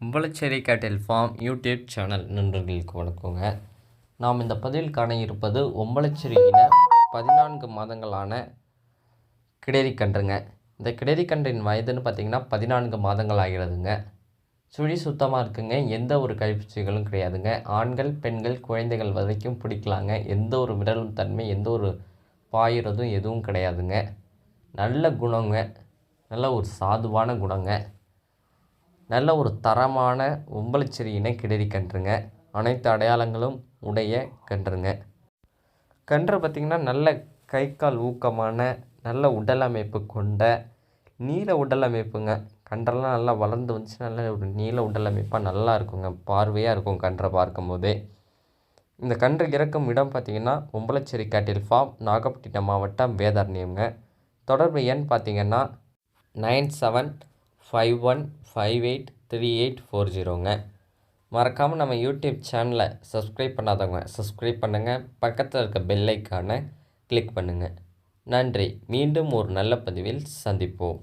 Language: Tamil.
உம்பளச்சேரி கேட்டில் ஃபார்ம் யூடியூப் சேனல் நண்பர்களுக்கு வணக்கங்க. நாம் இந்த பதிவில் காண இருப்பது ஒம்பளச்சேரி பதினான்கு மாதங்களான கிடேரி கன்றுங்க இந்த கிடேரி கன்றின் வயதுன்னு பார்த்திங்கன்னா பதினான்கு மாதங்கள் ஆகிறதுங்க. சுழி சுத்தமாக இருக்குங்க. எந்த ஒரு கைப்பூச்சிகளும் கிடையாதுங்க. ஆண்கள் பெண்கள் குழந்தைகள் வரைக்கும் பிடிக்கலாங்க. எந்த ஒரு விரலும் தன்மை எந்த ஒரு பாயிறதும் எதுவும் கிடையாதுங்க. நல்ல குணங்க. நல்ல ஒரு சாதுவான குணங்க. நல்ல ஒரு தரமான உம்பளச்சேரி இன கிடரி கன்றுங்க. அனைத்து அடையாளங்களும் உடைய கன்றுங்க. கன்று பார்த்திங்கன்னா நல்ல கை கால் ஊக்கமான நல்ல உடல் அமைப்பு கொண்ட நீல உடல் அமைப்புங்க. கன்றெல்லாம் நல்லா வளர்ந்து வந்துச்சு நல்ல ஒரு நீல உடல் அமைப்பாக நல்லா இருக்குங்க. பார்வையாக இருக்கும் கன்றை பார்க்கும்போதே. இந்த கன்று இறக்கும் இடம் பார்த்திங்கன்னா உம்பளச்சேரி கேட்டில் ஃபார்ம் நாகப்பட்டினம் மாவட்டம் வேதாரண்யம்ங்க. தொடர்பு எண் பார்த்திங்கன்னா nine seven five one five eight three eight four ஜீரோங்க மறக்காமல் நம்ம யூடியூப் சேனலை சப்ஸ்கிரைப் பண்ணாதவங்க சப்ஸ்கிரைப் பண்ணுங்கள் பக்கத்தில் இருக்க பெல் கிளிக் பண்ணுங்கள் நன்றி. மீண்டும் ஒரு நல்ல பதிவில் சந்திப்போம்.